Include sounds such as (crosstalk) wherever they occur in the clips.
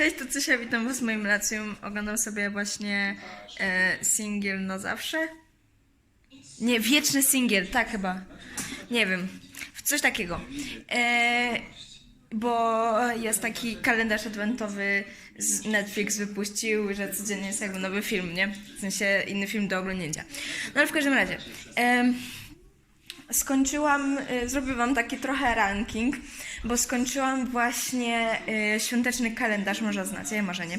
Cześć, to Cysia, witam was w moim lacjum. Oglądam sobie właśnie e, singiel na zawsze. Nie, wieczny singiel, tak chyba. Nie wiem, coś takiego. E, bo jest taki kalendarz adwentowy, z Netflix wypuścił, że codziennie jest jakby nowy film, nie? W sensie inny film do oglądnięcia. No ale w każdym razie. em, skończyłam, y, zrobię wam taki trochę ranking, bo skończyłam właśnie y, świąteczny kalendarz, może znacie, może nie.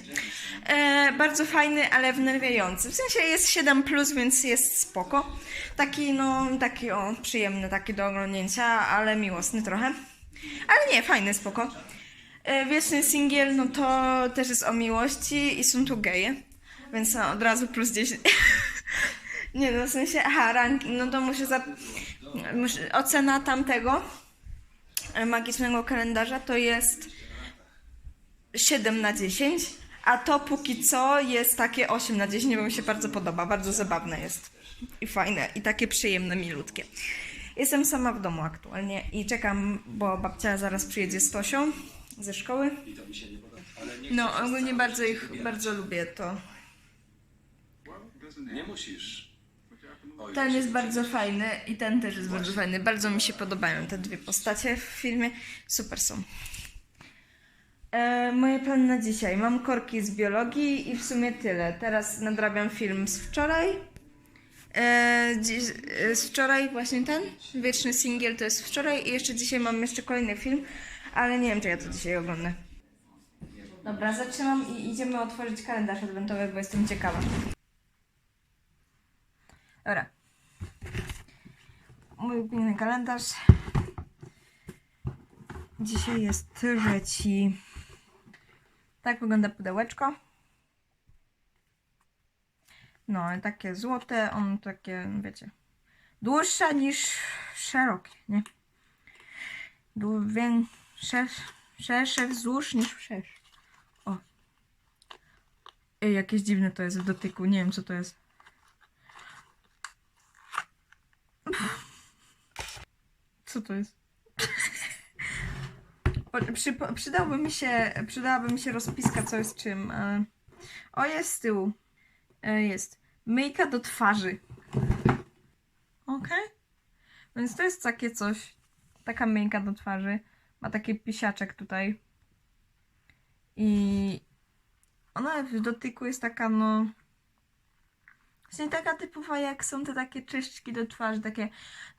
E, bardzo fajny, ale wnerwiający. W sensie jest 7, plus, więc jest spoko. Taki, no, taki o, przyjemny, taki do oglądnięcia, ale miłosny trochę. Ale nie, fajny, spoko. E, wieczny singiel, no to też jest o miłości i są tu geje, więc no, od razu plus 10. (laughs) Nie, no w sensie, aha, ranking, no to muszę za... Ocena tamtego e, magicznego kalendarza to jest 7 na 10, a to póki co jest takie 8 na 10, bo mi się bardzo podoba, bardzo zabawne jest i fajne i takie przyjemne, milutkie. Jestem sama w domu aktualnie i czekam, bo babcia zaraz przyjedzie z Tosią ze szkoły. No, ogólnie bardzo ich, bardzo lubię to. Nie musisz. Ten jest bardzo fajny i ten też jest bardzo fajny. Bardzo mi się podobają te dwie postacie w filmie. Super są. E, moje plany na dzisiaj. Mam korki z biologii i w sumie tyle. Teraz nadrabiam film z wczoraj. E, dziś, e, z wczoraj właśnie ten wieczny singiel to jest wczoraj i jeszcze dzisiaj mam jeszcze kolejny film, ale nie wiem czy ja to dzisiaj oglądam. Dobra, zaczynam i idziemy otworzyć kalendarz adwentowy, bo jestem ciekawa. Dobra. Mój piękny kalendarz. Dzisiaj jest trzeci. Tak wygląda pudełeczko. No, takie złote, on takie, wiecie, dłuższe niż szerokie, nie? Dłu- wię- szersze, szersze wzdłuż niż wszerz. O. Ej, jakieś dziwne to jest w dotyku, nie wiem co to jest. Co to jest? (laughs) Przy, przydałby mi się, przydałaby mi się rozpiska, co jest czym. ale- O, jest z tyłu. E, Jest. Myjka do twarzy. Okej. Więc to jest takie coś. Taka myjka do twarzy. Ma taki pisiaczek tutaj. I ona w dotyku jest taka, no. Właśnie taka typowa, jak są te takie czyszczki do twarzy, takie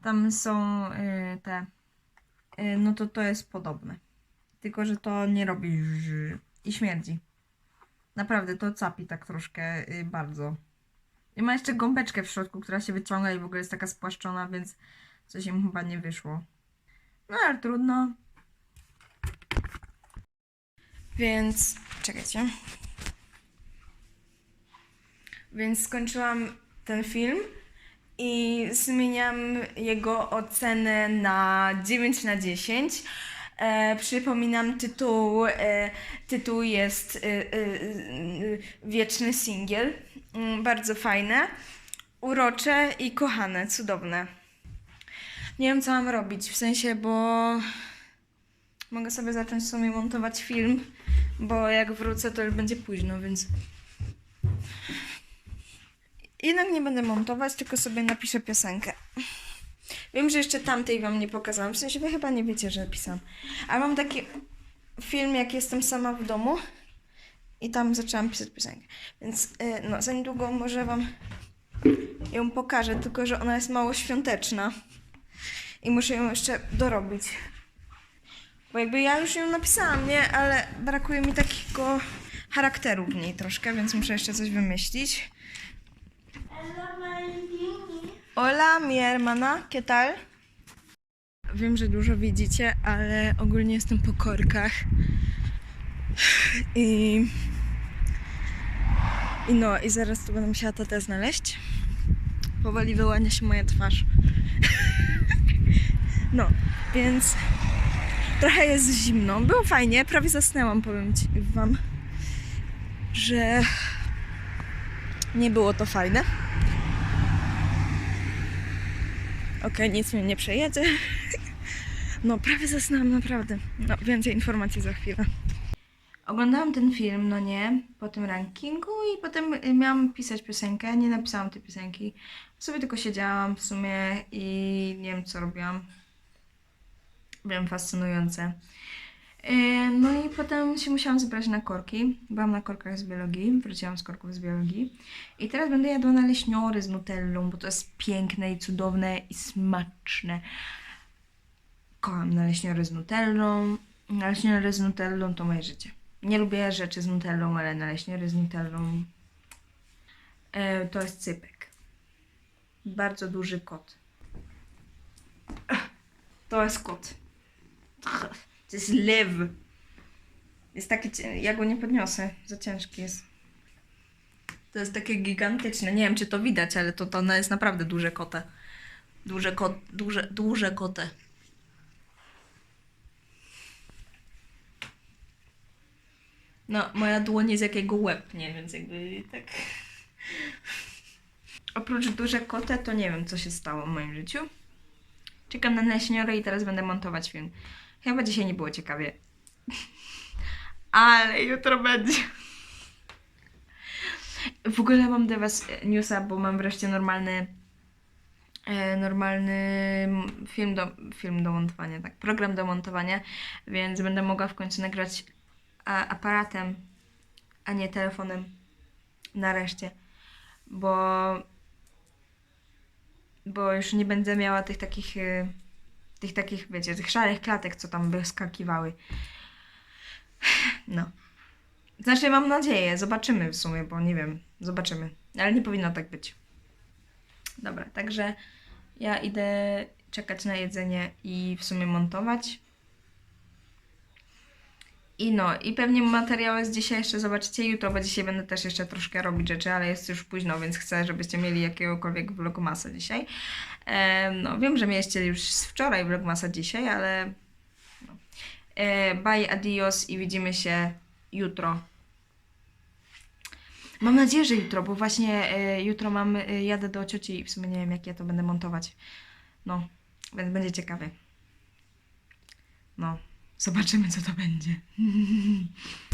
tam są y, te. Y, no to to jest podobne. Tylko, że to nie robi i śmierdzi. Naprawdę to capi tak troszkę y, bardzo. I ma jeszcze gąbeczkę w środku, która się wyciąga i w ogóle jest taka spłaszczona, więc coś im chyba nie wyszło. No ale trudno. Więc czekajcie. Więc skończyłam ten film i zmieniam jego ocenę na 9 na 10. E, przypominam tytuł. E, tytuł jest e, e, e, Wieczny Singiel. Mm, bardzo fajne, urocze i kochane, cudowne. Nie wiem, co mam robić, w sensie, bo mogę sobie zacząć w sumie montować film, bo jak wrócę, to już będzie późno, więc jednak nie będę montować, tylko sobie napiszę piosenkę. Wiem, że jeszcze tamtej wam nie pokazałam. W sensie wy chyba nie wiecie, że pisałam. Ale mam taki film, jak jestem sama w domu i tam zaczęłam pisać piosenkę. Więc y, no, za niedługo może wam ją pokażę, tylko że ona jest mało świąteczna i muszę ją jeszcze dorobić. Bo jakby ja już ją napisałam, nie? Ale brakuje mi takiego charakteru w niej troszkę, więc muszę jeszcze coś wymyślić. Hola, mi hermana, ¿qué tal? Wiem, że dużo widzicie, ale ogólnie jestem po korkach. I, I no, i zaraz tu będę musiała tatę znaleźć. Powoli wyłania się moja twarz. (laughs) No, więc trochę jest zimno. Było fajnie, prawie zasnęłam, powiem ci wam, że nie było to fajne. Okej, nic mnie nie przejedzie. (laughs) No, prawie zasnęłam, naprawdę. No, więcej informacji za chwilę. oglądałam ten film, no nie, po tym rankingu i potem y, miałam pisać piosenkę, nie napisałam tej piosenki. Sobie tylko siedziałam w sumie i nie wiem co robiłam. Byłem fascynujące. Yy, No i potem się musiałam zebrać na korki. Byłam na korkach z biologii, wróciłam z korków z biologii. I teraz będę jadła naleśniory z nutellą, bo to jest piękne i cudowne i smaczne. Kocham naleśniory z nutellą. Naleśniory z nutellą to moje życie. Nie lubię rzeczy z nutellą, ale naleśniory z nutellą e, to jest cypek. Bardzo duży kot. To jest kot. (laughs) To jest lew. Jest taki, ja go nie podniosę, za ciężki jest. To jest takie gigantyczne. Nie wiem, czy to widać, ale to, to jest naprawdę duże kote. Duże, kot, duże, duże kote. No, moja dłoń jest jak jego łeb, nie? Więc jakby tak... (laughs) Oprócz duże kote, to nie wiem, co się stało w moim życiu. Czekam na naleśniory i teraz będę montować film. Chyba dzisiaj nie było ciekawie. (laughs) Ale jutro będzie. W ogóle mam dla Was e, newsa, bo mam wreszcie normalny e, normalny film do, film do montowania, tak, program do montowania, więc będę mogła w końcu nagrać aparatem, a nie telefonem. Nareszcie. Bo bo już nie będę miała tych takich y, tych takich, wiecie, tych szarych klatek, co tam wyskakiwały. No. Znaczy, mam nadzieję, zobaczymy w sumie, bo nie wiem, zobaczymy. Ale nie powinno tak być. Dobra, także ja idę czekać na jedzenie i w sumie montować. I no, i pewnie materiały z dzisiaj jeszcze zobaczycie jutro, bo dzisiaj będę też jeszcze troszkę robić rzeczy, ale jest już późno, więc chcę, żebyście mieli jakiegokolwiek vlogmasa dzisiaj. Em, no, wiem, że mieliście już z wczoraj vlogmasa dzisiaj, ale no. E, bye, adios i widzimy się jutro. Mam nadzieję, że jutro, bo właśnie e, jutro mam, e, jadę do cioci i w sumie nie wiem, jak ja to będę montować. No, więc będzie ciekawie. No, zobaczymy, co to będzie. (laughs)